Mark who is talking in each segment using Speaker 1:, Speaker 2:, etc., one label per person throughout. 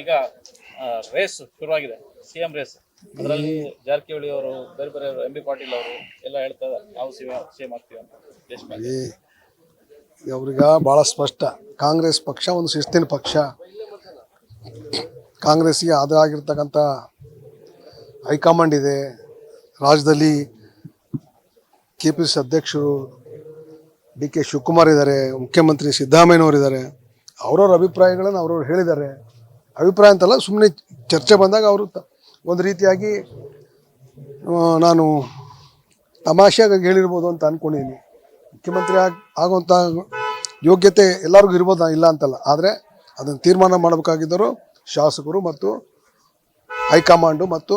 Speaker 1: ಈಗ ರೇಸ್ ಶುರುವಾಗಿದೆ. C M race ಅದರಲ್ಲಿ ಜಾರಕಿಹೊಳಿ ಅವರು ಬೇರೆ ಬೇರೆ ಎಂ ಬಿ ಪಾಟೀಲ್ ಅವರು ಎಲ್ಲ ಹೇಳ್ತಾ ಇದ್ದಾರೆ. ನಾವು ಸಿ ಎಂ ಆಗ್ತೀವಿ ಅಂತ ದೇಶದಲ್ಲಿ
Speaker 2: ಅವ್ರಿಗೆ ಭಾಳ ಸ್ಪಷ್ಟ. ಕಾಂಗ್ರೆಸ್ ಪಕ್ಷ ಒಂದು ಶಿಸ್ತಿನ ಪಕ್ಷ. ಕಾಂಗ್ರೆಸ್ಗೆ ಅದು ಆಗಿರ್ತಕ್ಕಂಥ ಹೈಕಮಾಂಡ್ ಇದೆ. ರಾಜ್ಯದಲ್ಲಿ ಕೆ ಪಿ ಸಿ ಅಧ್ಯಕ್ಷರು ಡಿ ಕೆ ಶಿವಕುಮಾರ್ ಇದ್ದಾರೆ ಮುಖ್ಯಮಂತ್ರಿ ಸಿದ್ದರಾಮಯ್ಯನವರು ಇದ್ದಾರೆ ಅವ್ರವ್ರ ಅಭಿಪ್ರಾಯಗಳನ್ನು ಅವ್ರವ್ರು ಹೇಳಿದ್ದಾರೆ. ಅಭಿಪ್ರಾಯ ಅಂತಲ್ಲ ಸುಮ್ಮನೆ ಚರ್ಚೆ ಬಂದಾಗ ಅವರು ಒಂದು ರೀತಿಯಾಗಿ ನಾನು ತಮಾಷೆಯಾಗಿ ಹೇಳಿರ್ಬೋದು ಅಂತ ಅಂದ್ಕೊಂಡಿದ್ದೀನಿ ಮುಖ್ಯಮಂತ್ರಿ ಆಗಿ ಆಗುವಂಥ ಯೋಗ್ಯತೆ ಎಲ್ಲರಿಗೂ ಇರ್ಬೋದು ಇಲ್ಲ ಅಂತಲ್ಲ ಆದರೆ ಅದನ್ನು ತೀರ್ಮಾನ ಮಾಡಬೇಕಾಗಿದ್ದರು ಶಾಸಕರು ಮತ್ತು ಹೈಕಮಾಂಡು ಮತ್ತು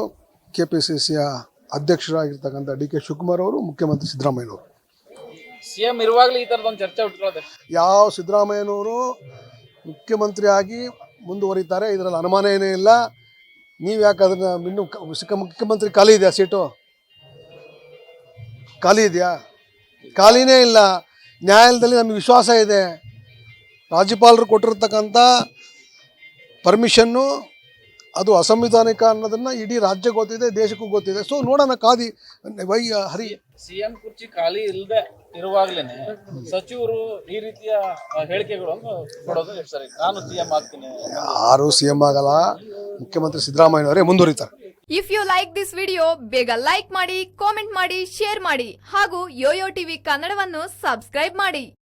Speaker 2: ಕೆ ಪಿ ಸಿ ಸಿಯ ಅಧ್ಯಕ್ಷರಾಗಿರ್ತಕ್ಕಂಥ ಡಿ ಕೆ ಶಿವಕುಮಾರ್ ಅವರು ಮುಖ್ಯಮಂತ್ರಿ ಸಿದ್ದರಾಮಯ್ಯನವರು.
Speaker 1: ಸಿ ಎಂ ಇರುವಾಗಲೇ ಈ ತರದೊಂದು ಚರ್ಚೆ
Speaker 2: ಯಾವ ಸಿದ್ದರಾಮಯ್ಯನವರು ಮುಖ್ಯಮಂತ್ರಿ ಆಗಿ ಮುಂದುವರಿತಾರೆ, ಇದರಲ್ಲಿ ಅನುಮಾನ ಏನೇ ಇಲ್ಲ. ನೀವು ಯಾಕೆ ಅದನ್ನ ಇನ್ನೂ ಮುಖ್ಯಮಂತ್ರಿ ಖಾಲಿ ಇದೆಯಾ ಸೀಟು? ಖಾಲಿ ಇದೆಯಾ? ಖಾಲಿನೇ ಇಲ್ಲ. ನ್ಯಾಯಾಲಯದಲ್ಲಿ ನಮಗೆ ವಿಶ್ವಾಸ ಇದೆ. ರಾಜ್ಯಪಾಲರು ಕೊಟ್ಟಿರ್ತಕ್ಕಂಥ ಪರ್ಮಿಷನ್ನು ಅದು ಅಸಂವಿಧಾನಿಕ ಅನ್ನೋದನ್ನ ಇಡೀ ರಾಜ್ಯ ಗೊತ್ತಿದೆ ದೇಶಕ್ಕೂ ಗೊತ್ತಿದೆ. ಸೊ ನೋಡೋಣ ಕಾದಿ ವೈ ಹರಿ.
Speaker 1: ಸಿ ಎಂ ಕುರ್ಚಿ ಖಾಲಿ ಇಲ್ಲದೆ ಇರುವಾಗ್ಲೇನೆ ಸಚಿವರು ಈ ರೀತಿಯ ಹೇಳಿಕೆಗಳನ್ನು ಕೊಡೋದು ಸರಿ? ನಾನು ಸಿ ಎಂ ಆಗ್ತೀನಿ.
Speaker 2: ಯಾರು ಸಿ ಎಂ ಆಗಲ್ಲ. ಮುಖ್ಯಮಂತ್ರಿ ಸಿದ್ದರಾಮಯ್ಯನವರೇ ಮುಂದುವರಿತಾರೆ.
Speaker 3: If you like this video ಬೇಗ ಲೈಕ್ ಮಾಡಿ ಕಾಮೆಂಟ್ ಮಾಡಿ ಶೇರ್ ಮಾಡಿ ಹಾಗೂ ಯೋಯೋ ಟಿವಿ ಕನ್ನಡವನ್ನು ಸಬ್ಸ್ಕ್ರೈಬ್ ಮಾಡಿ.